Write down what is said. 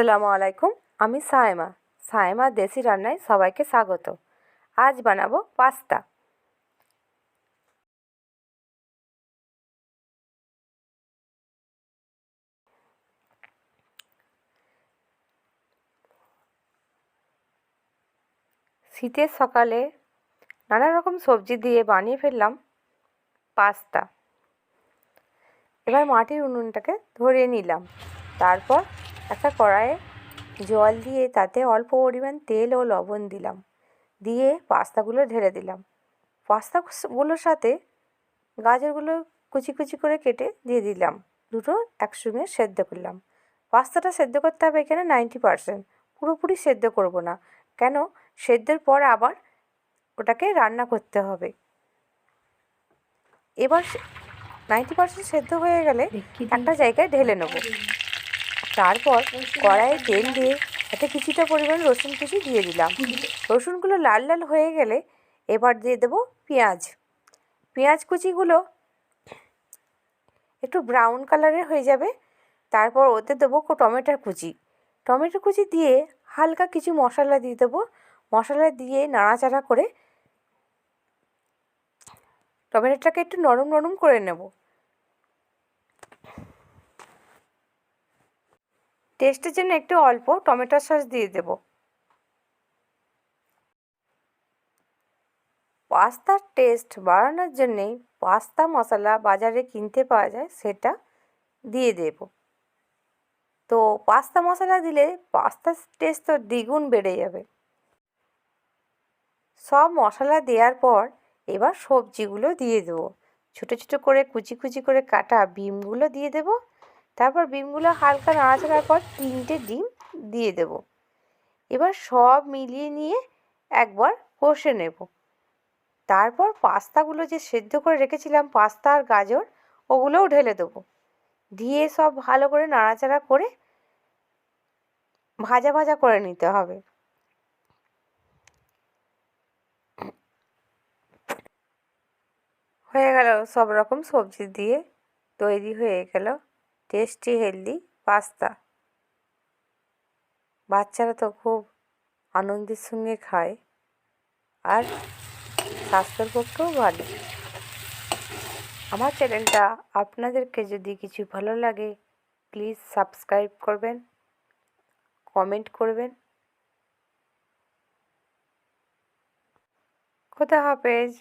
আসসালামু আলাইকুম, আমি সায়েমা। সায়েমা দেশি রান্নায় সবাইকে স্বাগত। আজ বানাবো পাস্তা। শীতের সকালে নানা রকম সবজি দিয়ে বানিয়ে ফেললাম পাস্তা। এবার মাটির উনুনটাকে ধরিয়ে নিলাম। তারপর একটা কড়াইয়ে জল দিয়ে তাতে অল্প পরিমাণ তেল ও লবণ দিলাম। দিয়ে পাস্তাগুলো ঢেলে দিলাম। পাস্তাগুলোর সাথে গাজরগুলো কুচি কুচি করে কেটে দিয়ে দিলাম। দুটো একসঙ্গে সেদ্ধ করলাম। পাস্তাটা সেদ্ধ করতে হবে এখানে নাইনটি পারসেন্ট। পুরোপুরি সেদ্ধ করব না। কেন? সেদ্ধের পর আবার ওটাকে রান্না করতে হবে। এবার নাইনটি পারসেন্ট সেদ্ধ হয়ে গেলে একটা জায়গায় ঢেলে নেব। তারপর কড়াইয়ে তেল দিয়ে এতে কিছুটা পরিমাণ রসুন কুচি দিয়ে দিলাম। রসুনগুলো লাল লাল হয়ে গেলে এবার দিয়ে দেবো পেঁয়াজ। পেঁয়াজ কুচিগুলো একটু ব্রাউন কালারের হয়ে যাবে। তারপর ওতে দেবো টমেটোর কুচি। টমেটো কুচি দিয়ে হালকা কিছু মশলা দিয়ে দেবো। মশলা দিয়ে নাড়াচাড়া করে টমেটোটাকে একটু নরম নরম করে নেব। টেস্টের জন্য একটু অল্প টমেটো সস দিয়ে দেব। পাস্তার টেস্ট বাড়ানোর জন্যে পাস্তা মশলা বাজারে কিনতে পাওয়া যায়, সেটা দিয়ে দেব। তো পাস্তা মশলা দিলে পাস্তার টেস্ট তো দ্বিগুণ বেড়ে যাবে। সব মশলা দেওয়ার পর এবার সবজিগুলো দিয়ে দেবো। ছোটো ছোটো করে কুচি কুচি করে কাটা বিমগুলো দিয়ে দেবো। তারপর ডিমগুলো হালকা নাড়াচাড়ার পর তিনটে ডিম দিয়ে দেব। এবার সব মিলিয়ে নিয়ে একবার কষে নেব। তারপর পাস্তাগুলো যে সেদ্ধ করে রেখেছিলাম, পাস্তা আর গাজর, ওগুলোও ঢেলে দেবো। দিয়ে সব ভালো করে নাড়াচাড়া করে ভাজা ভাজা করে নিতে হবে। হয়ে গেল সব রকম সবজি দিয়ে তৈরি হয়ে গেল। টেস্টি হেলদি পাস্তা বাচ্চারা তো খুব আনন্দের সঙ্গে খায় আর স্বাস্থ্যের পক্ষেও ভালো। আমার চ্যানেলটা আপনাদেরকে যদি কিছু ভালো লাগে প্লিজ সাবস্ক্রাইব করবেন কমেন্ট করবেন। খোদা হাফেজ।